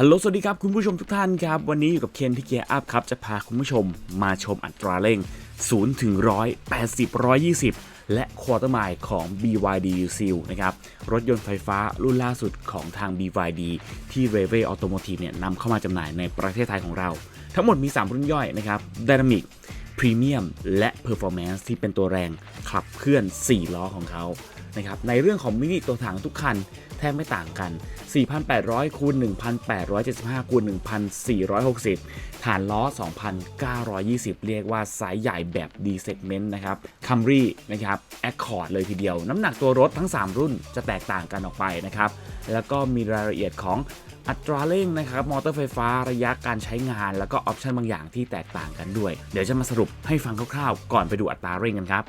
ฮัลโหล สวัสดีครับ คุณผู้ชมทุกท่านครับ วันนี้อยู่กับเคนที่เกียร์อัพครับ จะพาคุณผู้ชมมาชมอัตราเร่ง 0 ถึง 180 120 และควอเตอร์ไมล์ของ BYD Seal นะครับ รถยนต์ไฟฟ้ารุ่นล่าสุดของทาง BYD ที่ r e v e Automotive เนี่ยนำเข้ามาจำหน่ายในประเทศไทยของเรา ทั้งหมดมี 3 รุ่นย่อยนะครับ Dynamic Premium และ Performance ที่เป็นตัวแรงขับเคลื่อน 4 ล้อของเขานะครับในเรื่องของมินิตัวถังทุกคัน แทบไม่ต่างกัน 4,800คูณ1,875คูณ1,460 ฐานล้อ 2,920 เรียกว่าไซส์ใหญ่แบบ D segment นะครับ Camry นะครับ Accord เลยทีเดียว น้ำหนักตัวรถทั้ง 3 รุ่นจะแตกต่างกันออกไปนะครับ แล้วก็มีรายละเอียดของอัตราเร่งนะครับ มอเตอร์ไฟฟ้าระยะการใช้งาน แล้วก็ออปชันบางอย่างที่แตกต่างกันด้วย เดี๋ยวจะมาสรุปให้ฟังคร่าวๆ ก่อนไปดูอัตราเร่งกันครับ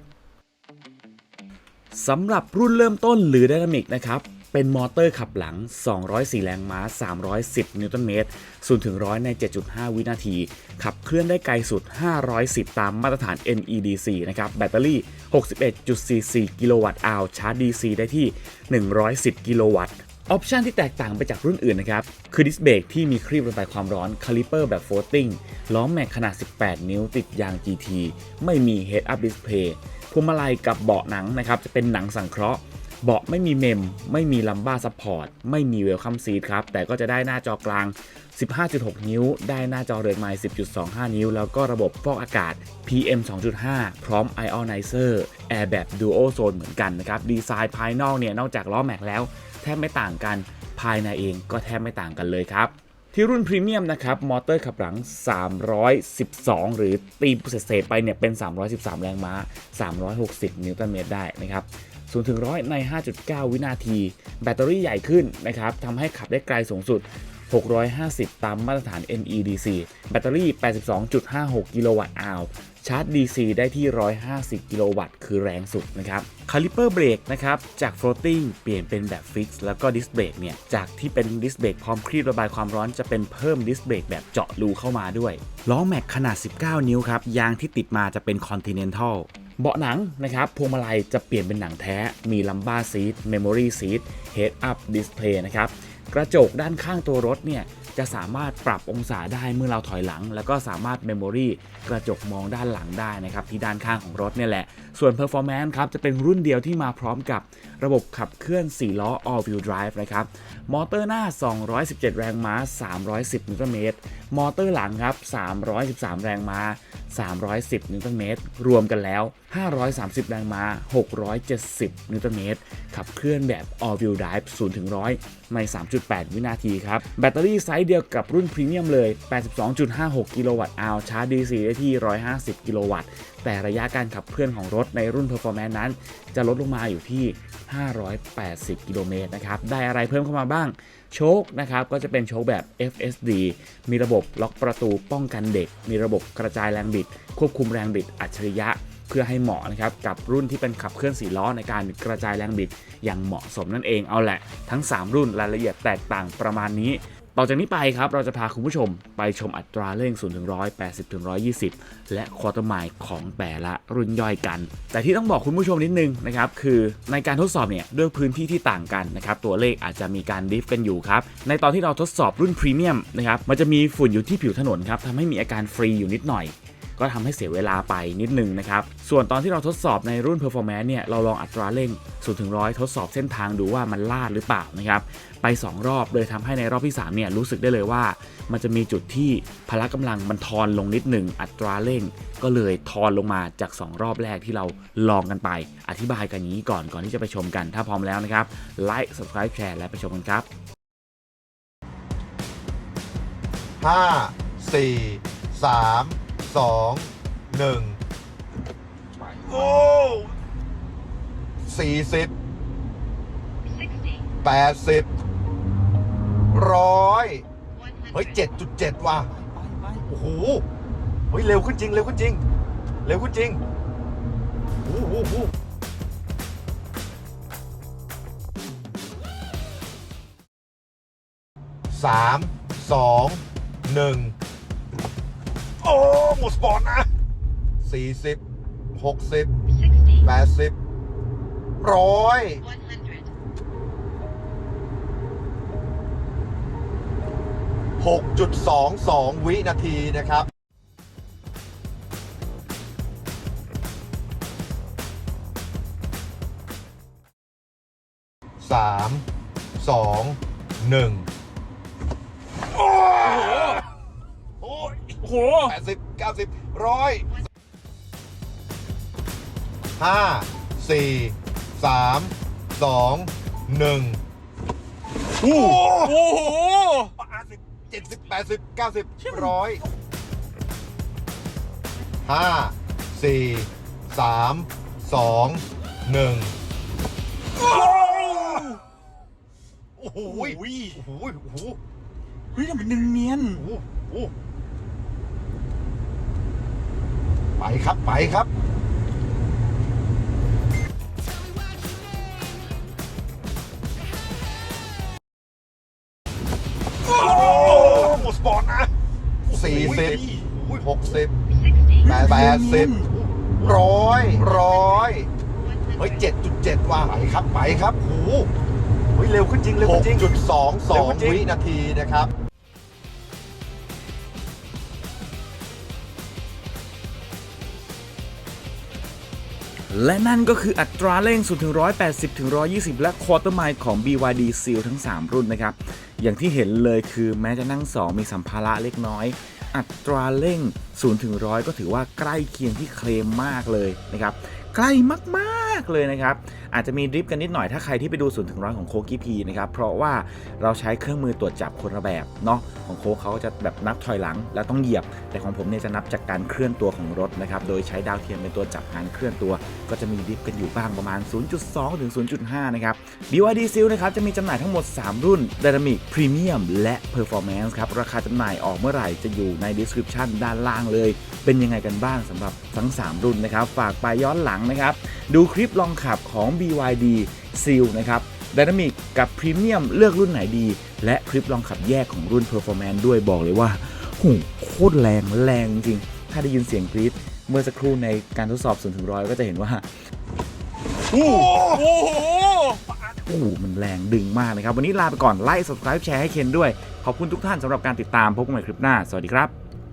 สำหรับรุ่นเริ่มต้นหรือ Dynamic นะครับ เป็นมอเตอร์ขับหลัง 204 แรงม้า 310 นิวตันเมตร0ถึง100 ใน 7.5 วินาที ขับเคลื่อนได้ไกลสุด 510 ตามมาตรฐาน NEDC นะครับ แบตเตอรี่ 61.44 กิโลวัตต์อาวชาร์จ DC ได้ที่ 110 กิโลวัตต์ ออปชันที่แตกต่างไปจากรุ่นอื่นนะครับ คือดิสเบรกที่มีครีบระบายความร้อนคาลิเปอร์แบบโฟลติ้งล้อแม็กขนาด 18 นิ้วติดยาง GT ไม่มี Head Up Display พวงมาลัยกับเบาะหนังนะครับจะเป็นหนังสังเคราะห์ เบาะไม่มีเมม ไม่มีลัมบ้าซัพพอร์ต ไม่มีเวลคัมซีทครับ แต่ก็จะได้หน้าจอกลาง 15.6 นิ้ว ได้หน้าจอเรือนไมล์10.25 นิ้ว แล้วก็ระบบฟอกอากาศ PM 2.5 พร้อม Ionizer แอร์แบบ Dual Zone เหมือนกันนะครับ ดีไซน์ภายนอกเนี่ย นอกจากล้อแม็กแล้ว แทบไม่ต่างกัน ภายในเองก็แทบไม่ต่างกันเลยครับที่รุ่นพรีเมียมนะครับมอเตอร์ขับหลัง 312 หรือตีเศษๆไปเนี่ยเป็น 313 แรงม้า 360 นิวตันเมตรได้นะครับ 0ถึง100 ใน 5.9 วินาที แบตเตอรี่ใหญ่ขึ้นนะครับทำให้ขับได้ไกลสูงสุด 650 ตามมาตรฐาน NEDC แบตเตอรี่ 82.56 กิโลวัตต์อาวชาร์จ DC ได้ที่ 150 กิโลวัตต์ คือแรงสุดนะครับ คาลิเปอร์เบรกนะครับ จาก floating เปลี่ยนเป็นแบบฟิกซ์แล้วก็ดิสเบรกเนี่ย จากที่เป็นดิสเบรกพร้อมครีบระบายความร้อนจะเป็นเพิ่มดิสเบรกแบบเจาะรูเข้ามาด้วย ล้อแม็กขนาด 19 นิ้วครับ ยางที่ติดมาจะเป็น Continental เบาะหนังนะครับพวงมาลัยจะเปลี่ยนเป็นหนังแท้ มีลัมบ้าซีทเมมโมรี่ซีทเฮดอัพดิสเพลย์นะครับกระจกด้านข้างตัวรถเนี่ย จะสามารถปรับองศาได้เมื่อเราถอยหลัง แล้วก็สามารถเมมโมรีกระจกมองด้านหลังได้นะครับที่ด้านข้างของรถเนี่ยแหละ ส่วน Performance ครับจะเป็นรุ่นเดียวที่มาพร้อมกับระบบขับเคลื่อน 4 ล้อ All Wheel Drive นะครับ มอเตอร์หน้า 217 แรงม้า 310 นิวตันเมตร มอเตอร์หลังครับ 313 แรงม้า 310 นิวตันเมตร รวมกันแล้ว 530 แรงม้า 670 นิวตันเมตร ขับเคลื่อนแบบ All Wheel Drive 0ถึง100 ใน 3.8 วินาทีครับ แบตเตอรี่ไซส์เดียวกับรุ่นพรีเมียมเลย 82.56 กิโลวัตต์อาวชาร์จ DC ได้ที่ 150 กิโลวัตต์ แต่ระยะการขับเคลื่อนของรถในรุ่น Performance นั้น จะลดลงมาอยู่ที่ 580 กิโลเมตรนะครับ ได้อะไรเพิ่มเข้ามาบ้าง โชคนะครับ ก็จะเป็นโชคแบบ FSD มีระบบล็อกประตูป้องกันเด็ก มีระบบกระจายแรงบิด ควบคุมแรงบิดอัจฉริยะเพื่อให้เหมาะนะครับกับรุ่นที่เป็นขับเคลื่อน4ล้อในการกระจายแรงบิดอย่างเหมาะสมนั่นเองเอาแหละ ทั้ง 3 รุ่นรายละเอียดแตกต่างประมาณนี้ ต่อจากนี้ไปครับเราจะพาคุณผู้ชมไปชมอัตราเร่ง 0 ถึง 100 80 ถึง 120 และควอเตอร์ไมล์ของแต่ละรุ่นย่อยกัน แต่ที่ต้องบอกคุณผู้ชมนิดนึงนะครับคือในการทดสอบเนี่ยด้วยพื้นที่ที่ต่างกันนะครับตัวเลขอาจจะมีการดิฟกันอยู่ครับในตอนที่เราทดสอบรุ่นพรีเมียมนะครับมันจะมีฝุ่นอยู่ที่ผิวถนนครับทำให้มีอาการฟรีอยู่นิดหน่อย ก็ทำให้เสียเวลาไปนิดนึงนะครับ ส่วนตอนที่เราทดสอบในรุ่น Performance เนี่ยเราลองอัตราเร่ง0ถึง100ทดสอบเส้นทางดูว่ามันลาดหรือเปล่านะครับ ไป 2 รอบเลยทำให้ในรอบที่3เนี่ยรู้สึกได้เลยว่า มันจะมีจุดที่พละกำลังมันทอนลงนิดหนึ่งอัตราเร่ง ก็เลยทอนลงมาจาก 2 รอบแรกที่เราลองกันไป อธิบายกันอย่างนี้ก่อนก่อนที่จะไปชมกัน ถ้าพร้อมแล้วนะครับไลค์ subscribe แชร์และไปชมกันครับห้าสี่ สามสองหนึ่งโอ้สี่สิบแปดสิบร้อยเฮ้ยเจ็ดจุดเจ็ดว่ะโอ้โหเฮ้ยเร็วขึ้นจริงเร็วขึ้นจริงเร็วขึ้นจริงโอ้โหโอ้โหสามสองหนึ่ง โอ้หมดสปอร์ตนะสี่สิบหกสิบแปดสิบร้อย6.22วินาทีนะครับสามสองหนึ่งโอ้ยโอ้ โหแปดสิบเก้าสิบร้อยห้าสี่สามสองหนึ่งโอ้โอ้โหแปดสิบเจ็ดสิบแปดสิบเก้าสิบร้อยห้าสี่สามสองหนึ่งโอ้โหโอ้โหโอ้โหโอ้โหเฮ้ยทำไมเนียนโอ้โห ไปครับ ไปครับโอ้หมดสปอร์ตนะสี่สิบหกสิบแปดแปดสิบร้อยร้อยเฮ้ยเจ็ดจุดเจ็ดว่ะไปครับ ไปครับโอ้โหเฮ้ยเร็วขึ้นจริงเร็วหขึ้กนจริงจุดสองสเร็อวงจริงวินาทีนะครับ และนั่นก็คืออัตราเร่ง0ถึง 180 ถึง 120 และควอเตอร์ไมล์ของ BYD Seal ทั้ง 3 รุ่นนะครับ อย่างที่เห็นเลยคือแม้จะนั่ง 2 มีสัมภาระเล็กน้อย อัตราเร่ง0ถึง100 ก็ถือว่าใกล้เคียงที่เคลมมากเลยนะครับ ใกล้มากๆเลยนะครับ อาจจะมีดริฟต์กันนิดหน่อยถ้าใครที่ไปดู0ถึง100ของโคกี้พีนะครับเพราะว่าเราใช้เครื่องมือตรวจจับคนละแบบเนาะของโคเขาจะแบบนับถอยหลังแล้วต้องเหยียบ แต่ของผมเนี่ยจะนับจากการเคลื่อนตัวของรถนะครับโดยใช้ดาวเทียมเป็นตัวจับการเคลื่อนตัว ก็จะมีดริฟต์กันอยู่บ้างประมาณ 0.2 ถึง 0.5 นะครับ BYD Seal นะครับจะมีจำหน่ายทั้งหมด 3 รุ่น Dynamic Premium และ Performance ครับราคาจำหน่ายออกเมื่อไหร่จะอยู่ใน description ด้านล่างเลย เป็นยังไงกันบ้างสำหรับทั้ง 3 รุ่นนะครับฝากไปย้อนหลังนะครับ ดูคลิปลองขับของ BYD Seal นะครับ Dynamic กับ Premium เลือกรุ่นไหนดี และคลิปลองขับแยกของรุ่น Performance ด้วยบอกเลยว่าโหโคตรแรงแรงจริง ถ้าได้ยินเสียงกรี๊ดเมื่อสักครู่ในการทดสอบ0ถึง100ก็จะเห็นว่าโอ้โหโอ้โหมันแรงดึงมากนะครับ วันนี้ลาไปก่อนไลค์ subscribe แชร์ให้เคนด้วย ขอบคุณทุกท่านสำหรับการติดตามพบกันใหม่คลิปหน้า สวัสดีครับ